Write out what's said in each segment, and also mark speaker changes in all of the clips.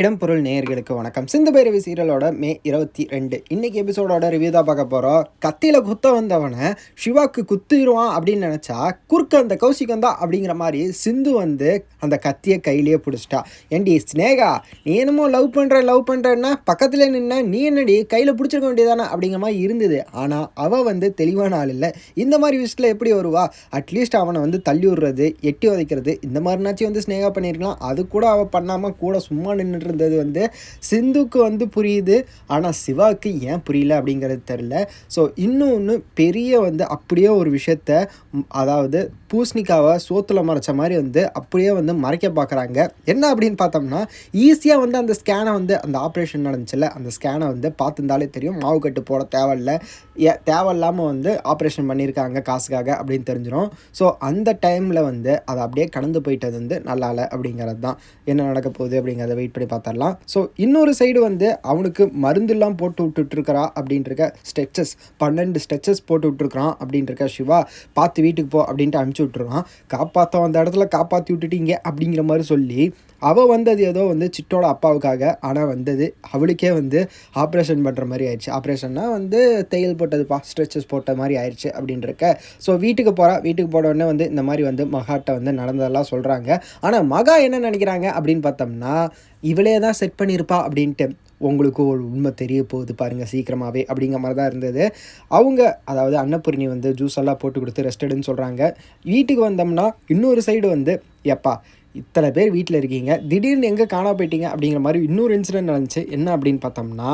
Speaker 1: இடம்பொருள் நேயர்களுக்கு வணக்கம். சிந்து பைரவி சீரியலோட மே இருபத்தி ரெண்டு. இன்னைக்கு எபிசோடோட ரிவ்யூ தான் பார்க்க போகிறோம் கத்தியில் குத்த வந்தவனை சிவாக்கு குத்திடுவான் அப்படின்னு நினச்சா குறுக்க அந்த கௌசிகம் தான் அப்படிங்கிற மாதிரி சிந்து வந்து அந்த கத்தியை கையிலேயே பிடிச்சிட்டா. ஏண்டி ஸ்னேகா நீ என்னமோ லவ் பண்ணுற லவ் பண்ணுறன்னா பக்கத்தில் நின்ன நீ என்னடி கையில் பிடிச்சிருக்க வேண்டியதானே அப்படிங்கிற மாதிரி இருந்தது. ஆனால் அவள் வந்து தெளிவான ஆள் இல்லை. இந்த மாதிரி விஷயத்தில் எப்படி வருவா? அட்லீஸ்ட் அவனை வந்து தள்ளி விடுறது எட்டி உதைக்கிறது இந்த மாதிரினாச்சும் வந்து ஸ்னேகா பண்ணியிருக்கலாம். அது கூட அவள் பண்ணாமல் கூட சும்மா நின்று இருந்தது வந்து சிந்துக்கு வந்து புரியுது. ஆனால் சிவாவுக்கு ஏன் புரியல அப்படிங்கிறது தெரில ஸோ இன்னொன்று பெரிய வந்து அப்படியே ஒரு விஷயத்த அதாவது பூஸ்னிக்காவை சோத்தில் மறைச்ச மாதிரி வந்து அப்படியே வந்து மறைக்க பார்க்குறாங்க. என்ன அப்படின்னு பார்த்தோம்னா ஈஸியாக வந்து அந்த ஸ்கேனை வந்து அந்த ஆப்ரேஷன் நடந்துச்சுல அந்த ஸ்கேனை வந்து பார்த்துருந்தாலே தெரியும். மாவு கட்டு போட தேவையில்லை. ஏ தேவையில்லாமல் வந்து ஆப்ரேஷன் பண்ணியிருக்காங்க காசுக்காக அப்படின்னு தெரிஞ்சிடும் ஸோ அந்த டைமில் வந்து அதை அப்படியே கடந்து போயிட்டது வந்து நல்லா இல்லை அப்படிங்கிறது தான். என்ன நடக்க போகுது அப்படிங்கிறத வெயிட் பண்ணி பார்த்துடலாம். ஸோ இன்னொரு சைடு வந்து அவனுக்கு மருந்துலாம் போட்டு விட்டுட்ருக்கிறா அப்படின்ட்டு ஸ்ட்ரெச்சஸ் பன்னெண்டு ஸ்ட்ரெச்சஸ் போட்டு விட்டுருக்குறான் அப்படின்ட்டு சிவா பார்த்து வீட்டுக்கு போ அப்படின்ட்டு அனுப்பிச்சு விட்ருவான் காப்பாற்ற வந்த இடத்துல காப்பாற்றி விட்டுட்டீங்க அப்படிங்கிற மாதிரி சொல்லி அவள் வந்தது ஏதோ வந்து சிட்டோட அப்பாவுக்காக ஆனால் வந்தது அவளுக்கே வந்து ஆப்ரேஷன் பண்ணுற மாதிரி ஆயிடுச்சு. ஆப்ரேஷன்னா வந்து தையல் போட்டதுப்பா ஸ்ட்ரெச்சஸ் போட்ட மாதிரி ஆயிடுச்சு அப்படின்றக்க ஸோ வீட்டுக்கு போகிறா வீட்டுக்கு போன உடனே வந்து இந்த மாதிரி வந்து மகாட்ட வந்து நடந்ததெல்லாம் சொல்கிறாங்க ஆனால் மகா என்ன நினைக்கிறாங்க அப்படின்னு பார்த்தோம்னா இவளே தான் செட் பண்ணியிருப்பா அப்படின்ட்டு. உங்களுக்கும் ஒரு உண்மை தெரிய போகுது பாருங்கள் சீக்கிரமாகவே அப்படிங்கிற மாதிரி தான் இருந்தது. அவங்க அதாவது அன்னபூர்ணி வந்து ஜூஸ் எல்லாம் போட்டு கொடுத்து ரெஸ்ட் எடுன்னு சொல்கிறாங்க வீட்டுக்கு வந்தோம்னா இன்னொரு சைடு வந்து எப்பா இத்தனை பேர் வீட்டில் இருக்கீங்க திடீர்னு எங்கே காணா போயிட்டீங்க? அப்படிங்கிற மாதிரி இன்னொரு இன்சிடென்ட் நடந்துச்சு. என்ன அப்படின்னு பார்த்தோம்னா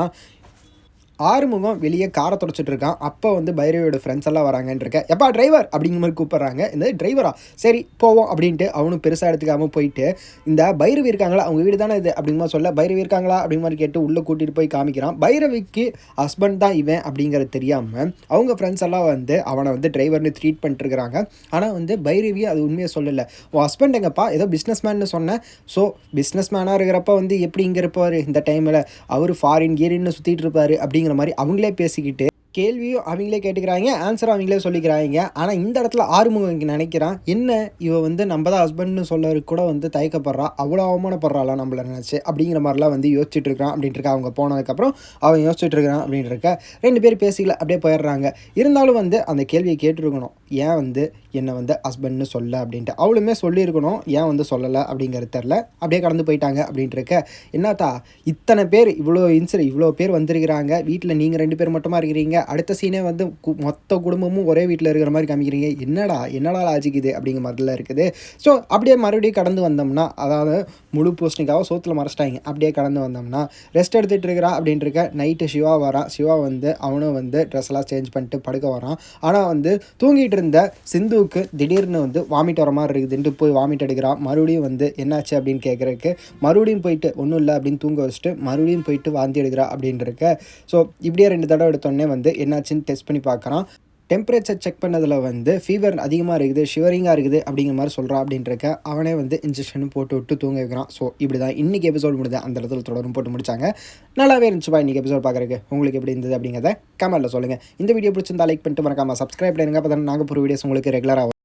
Speaker 1: ஆறுமுகம் வெளியே காரை தொடச்சிட்டு இருக்கான். அப்போ வந்து பைரவியோட ஃப்ரெண்ட்ஸ் எல்லாம் வராங்கன்னு இருக்க. எப்பா டிரைவர் அப்படிங்கிற மாதிரி கூப்பிட்றாங்க. இந்த டிரைவரா சரி போவோம் அப்படின்ட்டு அவனும் பெருசாக எடுத்துக்காமல் போயிட்டு இந்த பைரவி இருக்காங்களா? அவங்க வீடு தானே இது? அப்படிங்கிற மாதிரி சொல்ல பைரவி இருக்காங்களா? அப்படிங்கிற மாதிரி கேட்டு உள்ளே கூட்டிகிட்டு போய் காமிக்கிறான். பைரவிக்கு ஹஸ்பண்ட் தான் இவன் அப்படிங்கிறது தெரியாமல் அவங்க ஃப்ரெண்ட்ஸ் எல்லாம் வந்து அவனை வந்து டிரைவர்னு ட்ரீட் பண்ணிட்டுருக்கிறாங்க ஆனால் வந்து பைரவி அது உண்மையை சொல்லலை. உன் ஹஸ்பண்ட் எங்கப்பா? ஏதோ பிஸ்னஸ் மேன்னு சொன்னேன் ஸோ பிஸ்னஸ் மேனாக இருக்கிறப்ப வந்து எப்படி இங்கே இருப்பார்? இந்த டைமில் அவர் ஃபாரின் கீரின்னு சுற்றிட்டு இருப்பார் அப்படிங்கிற மாதிரி அவங்களே பேசிக்கிட்டு கேள்வியும் அவங்களே கேட்டுக்கிறாங்க ஆன்சரும் அவங்களே சொல்லிக்கிறாங்க. ஆனால் இந்த இடத்துல ஆறுமுகம் இங்கே நினைக்கிறான். என்ன? இவ வந்து நம்ம தான் ஹஸ்பண்ட்னு சொல்லறது கூட வந்து தயக்கப்படுறா. அவ்வளோ அவமானப்படுறாளா நம்மள நினச்சி? அப்படிங்கிற மாதிரிலாம் வந்து யோசிச்சுட்டு இருக்கான் அப்படின்ட்டு இருக்கா. அவங்க போனதுக்கப்புறம் அவன் யோசிச்சுட்டு இருக்கிறான் அப்படின்ட்டு இருக்க. ரெண்டு பேர் பேசிக்கல அப்படியே போயிடுறாங்க. இருந்தாலும் வந்து அந்த கேள்வியை கேட்டிருக்கணும். ஏன் வந்து என்னை வந்து ஹஸ்பண்ட்னு சொல்ல அப்படின்ட்டு? அவளுமே சொல்லியிருக்கணும். ஏன் வந்து சொல்லலை அப்படிங்கிறது தெரில அப்படியே கடந்து போயிட்டாங்க அப்படின்ட்டு இருக்க. என்னத்தா? இத்தனை பேர் இவ்வளோ இன்சிட இவ்வளோ பேர் வந்திருக்கிறாங்க. வீட்டில் நீங்கள் ரெண்டு பேர் மட்டுமா இருக்கிறீங்க? அடுத்த சீனே வந்து கு- மொத்த குடும்பமும் ஒரே வீட்டில் இருக்கிற மாதிரி காமிக்கிறீங்க. என்னடா என்னடா லாஜிக் இது? அப்படிங்கிற மாதிரிலாம் இருக்குது. ஸோ அப்படியே மறுபடியும் கடந்து வந்தோம்னா அதாவது முழு போஸ்டிங்காக சோத்தில் மறைச்சிட்டாங்க. அப்படியே கடந்து வந்தோம்னா ரெஸ்ட் எடுத்துகிட்டு இருக்கிறா அப்படின்ட்டு இருக்க நைட்டு சிவா வரான் சிவா வந்து அவனும் வந்து ட்ரெஸ்லாம் சேஞ்ச் பண்ணிட்டு படுக்க வரான். ஆனால் வந்து தூங்கிட்டு இருந்த சிந்துவுக்கு திடீர்னு வந்து வாமிட் வர மாதிரி இருக்குதுன்ட்டு போய் வாமிட் எடுக்கிறான் மறுபடியும் வந்து என்னாச்சு அப்படின்னு கேட்குறதுக்கு மறுபடியும் போயிட்டு ஒன்றும் இல்லை அப்படின்னு தூங்க வச்சுட்டு மறுபடியும் போயிட்டு வாந்தி எடுக்கிறா அப்படின்ட்டு இருக்க. ஸோ இப்படியே ரெண்டு தடவை எடுத்தோடனே வந்து என்னாச்சுன்னு டெஸ்ட் பண்ணி பார்க்குறான். டெம்பரேச்சர் செக் பண்ணதில் வந்து ஃபீவர் அதிகமாக இருக்குது ஷிவரிங்காக இருக்குது அப்படிங்கிற மாதிரி சொல்கிறான் அப்படின்றக்க அவனே வந்து இன்ஜெக்ஷனும் போட்டு விட்டு தூங்க வைக்கிறான். ஸோ இப்படி தான் இன்றைக்கி எபிசோட் முடிஞ்ச அந்த இடத்துல தொடரும் போட்டு முடிச்சாங்க. நல்லாவே இருந்துச்சுப்பா இன்றைக்கி எபிசோட் பார்க்குறதுக்கு. உங்களுக்கு எப்படி இருந்தது அப்படிங்கிறத கமெண்ட்டில் சொல்லுங்கள் இந்த வீடியோ பிடிச்சிருந்தா லைக் பண்ணிட்டு மறக்காமல் சப்ஸ்கிரைப் பண்ணுங்க அப்போ தான் நாங்கள் ஒரு வீடியோஸ் உங்களுக்கு ரெகுலராக